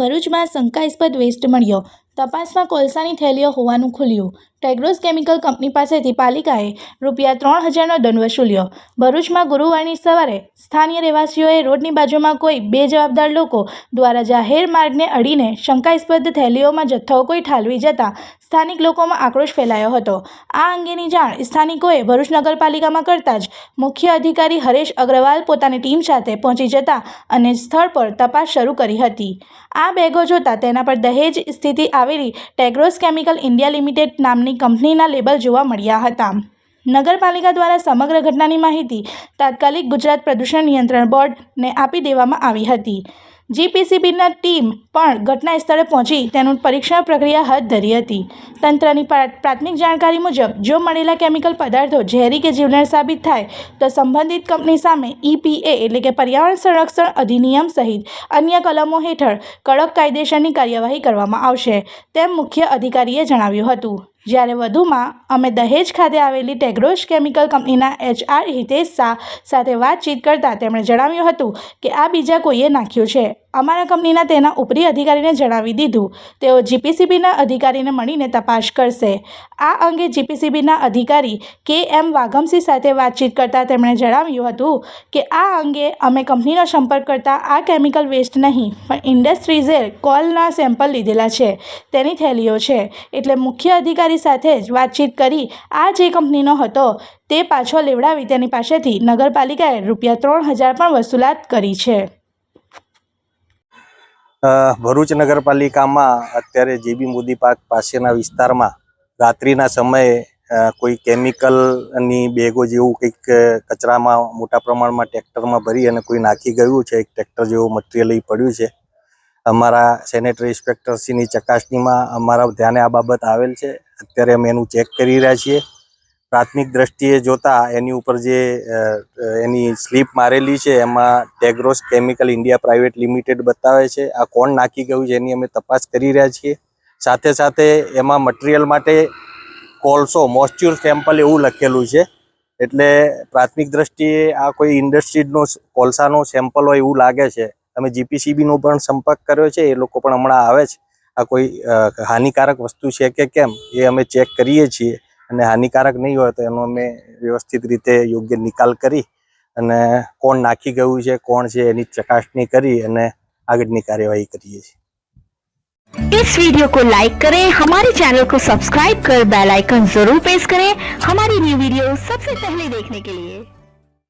ભરૂચમાં શંકાસ્પદ વેસ્ટ મળ્યો. તપાસમાં કોલસાની થેલીઓ હોવાનું ખુલ્યું. ટેગ્રોસ કેમિકલ કંપની પાસેથી પાલિકાએ રૂપિયા ત્રણ હજારનો દંડ વસૂલ્યો. ભરૂચમાં ગુરુવારની સવારે સ્થાનિય રહેવાસીઓએ રોડની બાજુમાં કોઈ બે જવાબદાર લોકો દ્વારા જાહેર માર્ગને અડીને શંકાસ્પદ થેલીઓમાં જથ્થો કોઈ ઠાલવી જતાં સ્થાનિક લોકોમાં આક્રોશ ફેલાયો હતો. આ અંગેની જાણ સ્થાનિકોએ ભરૂચ નગરપાલિકામાં કરતાં જ મુખ્ય અધિકારી હરેશ અગ્રવાલ પોતાની ટીમ સાથે પહોંચી જતા અને સ્થળ પર તપાસ શરૂ કરી હતી. આ બેગો જોતાં તેના પર દહેજ સ્થિતિ આવેલી ટેગ્રોસ કેમિકલ ઇન્ડિયા લિમિટેડ નામની કંપનીના લેબલ જોવા મળ્યા હતા. નગરપાલિકા દ્વારા સમગ્ર ઘટનાની માહિતી તાત્કાલિક ગુજરાત પ્રદૂષણ નિયંત્રણ બોર્ડને આપી દેવામાં આવી હતી. જીપીસીબીના ટીમ પણ ઘટના સ્થળે પહોંચી તેનું પરીક્ષણ પ્રક્રિયા હાથ ધરી હતી. તંત્રની પ્રાથમિક જાણકારી મુજબ, જો મળેલા કેમિકલ પદાર્થો ઝેરી કે જીવલેણ સાબિત થાય, તો સંબંધિત કંપની સામે ઈપીએ એટલે કે પર્યાવરણ સંરક્ષણ અધિનિયમ સહિત અન્ય કલમો હેઠળ કડક કાયદેસરની કાર્યવાહી કરવામાં આવશે, તેમ મુખ્ય અધિકારીએ જણાવ્યું હતું. જ્યારે વધુમાં અમે દહેજ ખાતે આવેલી ટેગ્રોશ કેમિકલ કંપનીના એચઆર હિતેશ શાહ સાથે વાતચીત કરતાં તેમણે જણાવ્યું હતું કે આ બીજા કોઈએ નાખ્યું છે. અમારા કંપનીના તેના ઉપરી અધિકારીને જણાવી દીધું. તેઓ જીપીસીબીના અધિકારીને મળીને તપાસ કરશે. આ અંગે જીપીસીબીના અધિકારી કે એમ વાઘમસિંહ સાથે વાતચીત કરતાં તેમણે જણાવ્યું હતું કે, આ અંગે અમે કંપનીનો સંપર્ક કરતાં આ કેમિકલ વેસ્ટ નહીં, પણ ઇન્ડસ્ટ્રીઝે કોલના સેમ્પલ લીધેલા છે, તેની થેલીઓ છે. એટલે મુખ્ય અધિકારી સાથે જ વાતચીત કરી આ જે કંપનીનો હતો, તે પાછો લેવડાવી તેની પાસેથી નગરપાલિકાએ રૂપિયા ત્રણ હજાર પણ વસૂલાત કરી છે. ભરૂચ નગરપાલિકામાં અત્યારે જીબી મોદી પાર્ક પાસેના વિસ્તારમાં રાત્રિના સમયે કોઈ કેમિકલની બેગો જેવું કંઈક કચરામાં મોટા પ્રમાણમાં ટ્રેક્ટરમાં ભરી અને કોઈ નાખી ગયું છે, એક ટ્રેક્ટર જેવું મટીરિયલ પડ્યું છે. અમારા સેનેટરી ઇન્સ્પેક્ટરશ્રીની ચકાસણીમાં અમારા ધ્યાને આ બાબત આવેલ છે. અત્યારે અમે એનું ચેક કરી રહ્યા છીએ. પ્રાથમિક દ્રષ્ટિએ જોતા એની ઉપર જે એની સ્લીપ મારેલી છે, એમાં Tagros chemical India private limited બતાવે છે. આ કોણ નાખી ગયું છે એની અમે તપાસ કરી રહ્યા છીએ. સાથે સાથે એમાં મટીરિયલ માટે કોલસો મોસ્ચ્યુર સેમ્પલ એવું લખેલું છે. એટલે પ્રાથમિક દ્રષ્ટિએ આ કોઈ ઇન્ડસ્ટ્રીઝનો કોલસાનો સેમ્પલ હોય એવું લાગે છે. અમે જીપીસીબીનો પણ સંપર્ક કર્યો છે, એ લોકો પણ હમણાં આવે છે. આ કોઈ હાનિકારક વસ્તુ છે કે કેમ, એ અમે ચેક કરીએ છીએ. અને હાનિકારક નહીં હોય તો એનો અમે વ્યવસ્થિત રીતે યોગ્ય નિકાલ કરી અને કોણ નાખી ગયું છે કોણ છે એની ચકાસણી કરી અને આગળની કાર્યવાહી કરીએ છીએ इस वीडियो को लाइक करें हमारे चैनल को सब्सक्राइब कर बेल आइकन जरूर प्रेस करें हमारी न्यू वीडियो सबसे पहले देखने के लिए